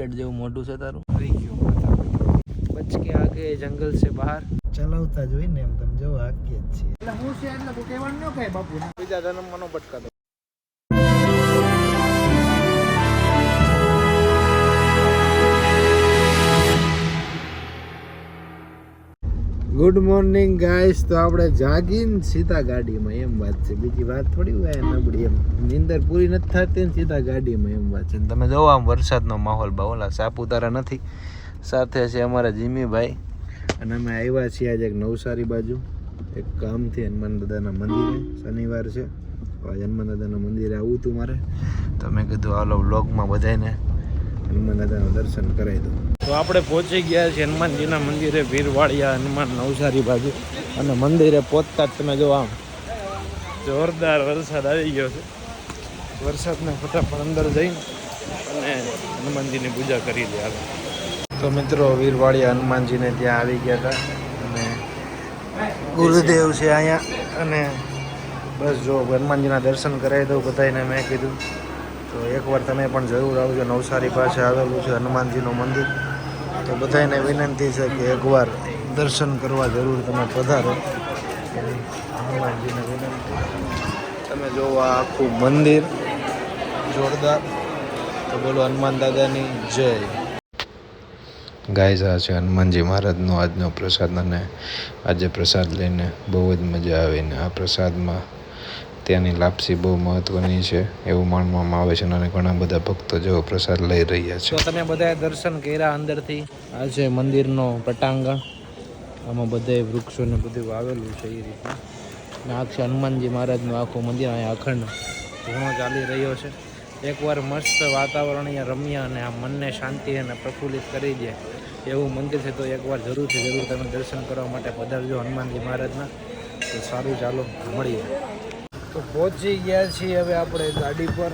Bullet જેવું મોટું છે તારું? બચકે કે આગે જંગલ છે બહાર. ચલાવતા જોઈને એમ તમે જો આકીએ જ છીએ. એટલે હું છે એટલે તું કહેવાનું ન કહે બાપુ બીજા જન્મમાં નો ભટકા ગુડ મોર્નિંગ ગાઈસ તો આપણે જાગીને સીધા ગાડીમાં. એમ વાત છે. બીજી વાત થોડી હોય નબળી એમ. નીંદર પૂરી નથી થતી ને સીધા ગાડીમાં, એમ વાત છે. તમે જોવો આમ વરસાદનો માહોલ બહુ ઓલા સાપુતારા નથી. સાથે છે અમારા જીમીભાઈ. અને અમે આવ્યા છીએ આજે એક નવસારી બાજુ. એક કામથી હનુમાન દાદાના મંદિરે. શનિવાર છે. હનુમાન દાદાના મંદિરે આવવું હતું મારે. તો મેં કીધું, હાલો બ્લોગમાં બધાને હનુમાન દાદાના દર્શન કરાવી દઉં. તો આપણે પહોંચી ગયા છીએ હનુમાનજીના મંદિરે ભીરવાડિયા હનુમાન નવસારી બાજુ. અને મંદિરે પહોંચતા જ તમે જો આમ. જોરદાર વરસાદ આવી ગયો છે. વરસાદને ફટાફટ અંદર જઈને અને હનુમાનજીની પૂજા કરી લે તો મિત્રો, વીરવાડિયા હનુમાનજીને ત્યાં આવી ગયા હતા. અને ગુરુદેવ છે અહીંયા. અને બસ જો, હનુમાનજીના દર્શન કરાવી દઉં બધાને મેં કીધું. તો એકવાર તમે પણ જરૂર આવજો. નવસારી પાસે આવેલું છે હનુમાનજીનું મંદિર. તો બધાને વિનંતી છે કે એકવાર દર્શન કરવા જરૂર તમે પધારો. હનુમાનજીને વિનંતી. તમે જોવો આ આખું મંદિર. જોરદાર. તો બોલો હનુમાન દાદાની જય. ગાય છે હનુમાનજી મહારાજનો આજનો પ્રસાદ અને આજે પ્રસાદ લઈને બહુ જ મજા આવીને આ પ્રસાદમાં ત્યાંની લાપસી બહુ મહત્ત્વની છે, એવું માનવામાં આવે છે અને ઘણા બધા ભક્તો જેવો પ્રસાદ લઈ રહ્યા છે. તમે બધાએ દર્શન કર્યા અંદરથી? આ છે મંદિરનો પટાંગણ, આમાં બધાએ વૃક્ષો ને બધું વાવેલું છે એ રીતના અને આ છે હનુમાનજી મહારાજનું આખું મંદિર, અહીંયા અખંડ ધૂણો ચાલી રહ્યો છે. એકવાર મસ્ત વાતાવરણ અહીંયા રમ્યા અને આ મનને શાંતિ અને પ્રફુલ્લિત કરી દે, એવું મંદિર છે, તો એકવાર જરૂરથી જરૂર તમે દર્શન કરવા માટે પધારજો હનુમાનજી મહારાજના. તો સારું ચાલો, મળીએ. તો પહોંચી ગયા છીએ હવે આપણે ગાડી પર.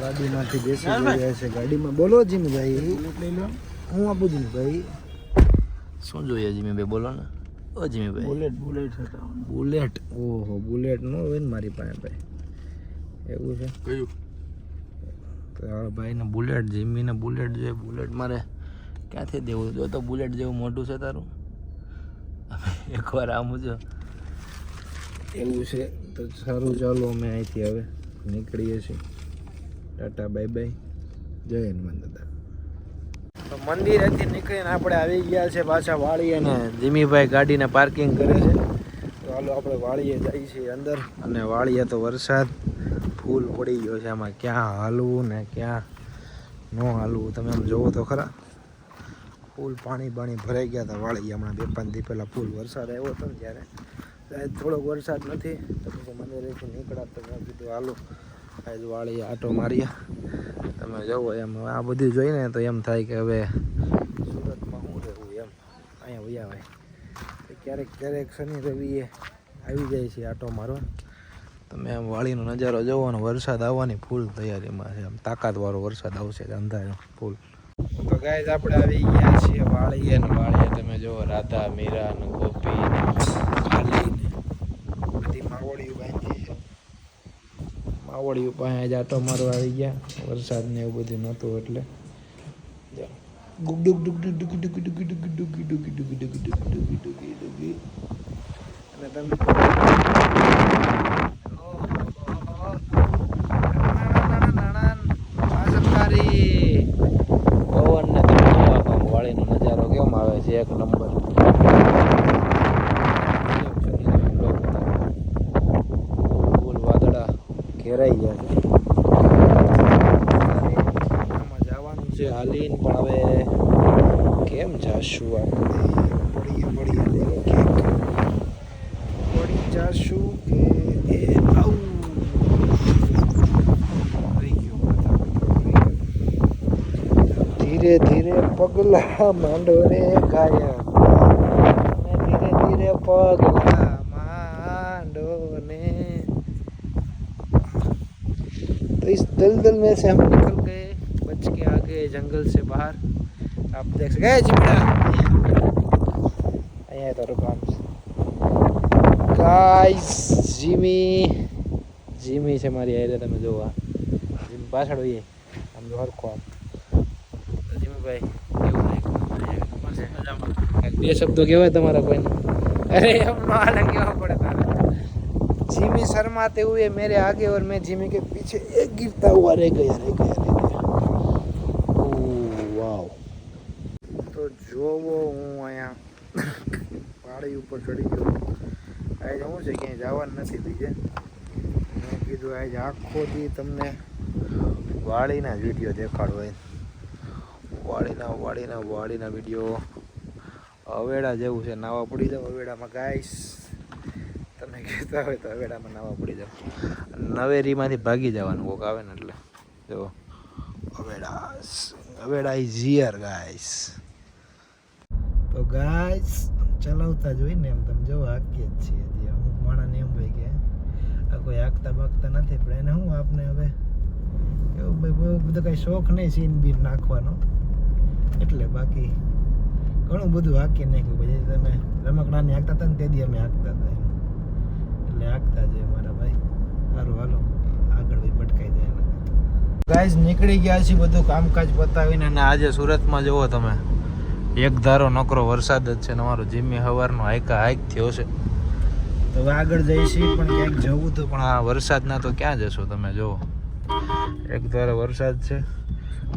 ગાડીમાંથી બેસી ગયા છે. ગાડીમાં બોલો જીમભાઈ હું આપું જીમભાઈ શું જોઈએ જીમીભાઈ બોલો ને. ઓ જીમીભાઈ બુલેટ બુલેટ બુલેટ ઓહો બુલેટ નો હોય ને મારી પાસે ભાઈ. એવું છે? કયું? તો આ ભાઈને બુલેટ જીમીને બુલેટ જોઈએ. બુલેટ મારે ક્યાંથી દેવું? જો તો બુલેટ જેવું મોટું છે તારું. એકવાર આમ જો. એવું છે. તો સારું ચાલો અમે અહીંથી હવે નીકળીએ છીએ. Tata, bye bye. જય હનુમાન દાદા તો મંદિરેથી નીકળીને આપણે આવી ગયા છે પાછા વાળીએ અને જીમીભાઈ ગાડીને પાર્કિંગ કરે છે. તો હાલો આપણે વાળીએ જઈએ છીએ અંદર. અને વાળીએ તો વરસાદ. ફૂલ પડી ગયો છે આમાં. ક્યાં હાલવું ને ક્યાં ન હાલવું? તમે આમ જોવો તો ખરા. ફૂલ પાણી પાણી ભરાઈ ગયા હતા વાળી હમણાં બે પાંચ દી પહેલાં ફૂલ વરસાદ આવ્યો હતો ને ત્યારે. આજ થોડોક વરસાદ નથી, તો પછી મંદિરેથી નીકળ્યા તો મેં કીધું, હાલો, આજ વાળી આટો માર્યા તમે જુઓ એમ આ બધું જોઈને તો એમ થાય કે હવે સુરતમાં શું રહેવું એમ, અહીંયા વયા હોય. ક્યારેક ક્યારેક શનિ રવિએ આવી જાય છે આટો મારવા. તમે આમ વાળીનો નજારો જોવો ને, વરસાદ આવવાની ફૂલ તૈયારીમાં છે, આમ તાકાતવાળો વરસાદ આવશે અંધારો, ફૂલ. તો ગાય આપણે આવી ગયા છીએ વાળીએ ને વાળીએ, તમે જુઓ રાધા, મીરા ને ગોપી ને કાલી ને બધી માવડીઓ બાંધી છે માવડીઓ પાસે જાતો આટો મારવા આવી ગયા વરસાદ ને એવું બધું નહોતું એટલે અને તમે એક ડુગ ઘેરાઈ ગયા છે. ધીરે ધીરે પગલા માંડો રે ગાયા. ધીરે ધીરે પગલા दलदल में से हम निकल गए बच के आ गए जंगल से बाहर आप देख सकते हैं चिमड़ा અહીંયા તારું કામ છે ગાઈસ જીમી જીમી છે મારી આરે તમે જોવા જીમી પાછળ હોઈએ આમ જો હરખો આમ જીમીભાઈ કેવું લાગ્યું બે શબ્દો કહેવાય તમારા કોઈને અરે એમ નો હાલે કેવા પડે તારે जिमी शर्माते हुए मेरे आगे और मैं जिमी के पीछे एक गिरता हुआ रह गया रह गया रह गया ओह वाव તો જોવો હું અહીંયા પાડી ઉપર ચડી ગયો આજે શું છે ક્યાંય જવાનું નથી બીજે મેં કીધું આજે આખો દી તમને વાડીના જ વિડીયો દેખાડો એમ વાડીના વાડીના વાડીના વિડીયો અવેડા જેવું છે નાવા પડી જાવ અવેડામાં ગાઈસ તમે કહેતા હોય તો અવેડામાં નાવા પડી જાવ નવેરીમાંથી ભાગી જવાનું કોક આવે ને એટલે. જો, અવેડાસ અવેડા ઇઝ હિયર ગાઈસ તો ગાઈસ ચલાવતા જોઈને એમ. તમે જો હાકીએ જ છીએ હજી. અમુક માણસને એમ હોય કે, આ કોઈ હાકતા બાકતા નથી, પણ એને શું આપને હવે? એવું ભાઈ બહુ બધો કાંઈ શોખ નહીં સીન બીન નાખવાનો. એટલે બાકી ઘણું બધું હાકી નાખ્યું. પછી તમે રમકડાની હાંકતા હતા ને, તે દી અમે હાંકતા હતા. એટલે હાંકતા છે મારા ભાઈ. સારું હાલો. આગળ બી ભટકાઈ જાય એના ગાઈઝ નીકળી ગયા છે બધું કામકાજ પતાવીને અને આજે સુરતમાં જુઓ તમે. એક ધારો નકરો વરસાદ જ છે ને અમારો જીમી હવારનો હાઈકા હાઈક થયો છે. તો હવે આગળ જઈશી પણ ક્યાંક જવું તો પણ આ વરસાદના તો ક્યાં જશો તમે જુઓ. એક ધારો વરસાદ છે.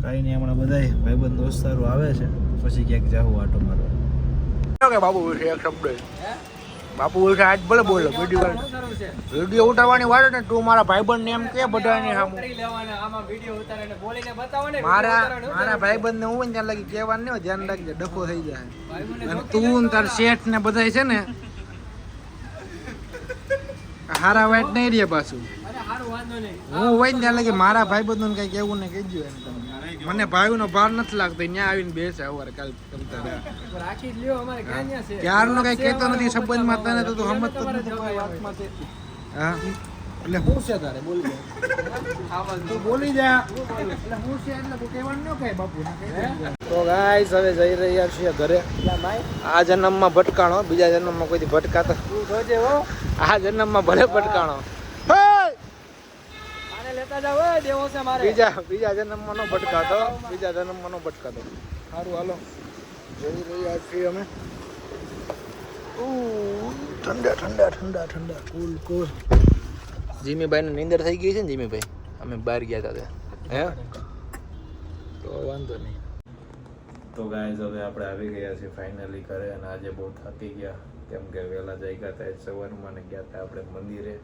કાંઈ નહીં હમણાં બધાય ભાઈબંધ દોસ્તારો આવે છે. પછી ક્યાંક જવું આટો મારવા. કે બાપુ એક શબ્દ બાપુ બોલશે આજ ભલે બોલો વીડિયો વીડિયો ઉતારવાની વાત ને તું મારા ભાઈબંધ ને એમ કે બધાની સામે મારા મારા ભાઈબંધ ને હું ત્યાં લગી કહેવાનું નહીં ધ્યાન રાખજે ડખો થઈ જાય. અને તું તાર શેઠ ને બધા છે ને હારા વાઈટ નહીં રે પાછું. હું હોય ત્યાં લગી મારા ભાઈ બધું કઈ કેવું ને કહેજો એમ મને ભાઈ નો ભાર નથી લાગતો ત્યાં આવીને બેસે સવારે કાલ કરતા ક્યારનો કઈ કહેતો નથી સંબંધમાં તને તો તું સમજતો નથી કોઈ વાતમાં તે. હા. એટલે હું છે તારે? બોલી જા તું બોલી જા. એટલે હું છે એટલે તું કહેવાનું ન કહે બાપુ તો ગાઈસ હવે જઈ રહ્યા છીએ ઘરે. આ જન્મમાં ભટકાણો બીજા જન્મમાં કોઈ ભટકાતો? આ જન્મમાં ભલે ભટકાણો. હે! બીજા બીજા જન્મમાં નો ભટકાતો બીજા જન્મમાં નો ભટકાતો સારું હાલો. જઈ રહ્યા છીએ અમે. ઠંડા ઠંડા ઠંડા ઠંડા. કુલ કુલ. જીમીભાઈ ને નીંદર થઈ ગઈ છે ને જીમીભાઈ અમે બહાર ગયા હતા ત્યાં. હે? તો વાંધો નહીં. તો ગાઈઝ હવે આપણે આવી ગયા છીએ ફાઇનલી ઘરે અને આજે બહુ થાકી ગયા. કેમ કે વહેલા જઈ ગયા હતા સવારમાં ને ગયા હતા આપણે મંદિરે.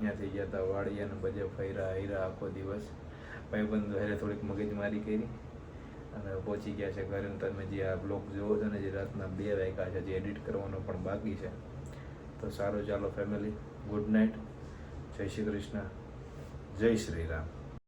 ત્યાંથી ગયા હતા વાડી અને બધે ફર્યા, હૈરા આખો દિવસ. ભાઈબંધો હેરે થોડીક મગજમારી કરી અને પહોંચી ગયા છે ઘરે. તમે જે આ બ્લોગ જોવો છો ને, જે રાતના બે વાગ્યા છે, જે એડિટ કરવાનો પણ બાકી છે. તો સારું, ચાલો ફેમિલી ગુડ નાઇટ જય શ્રી કૃષ્ણ. જય શ્રી રામ.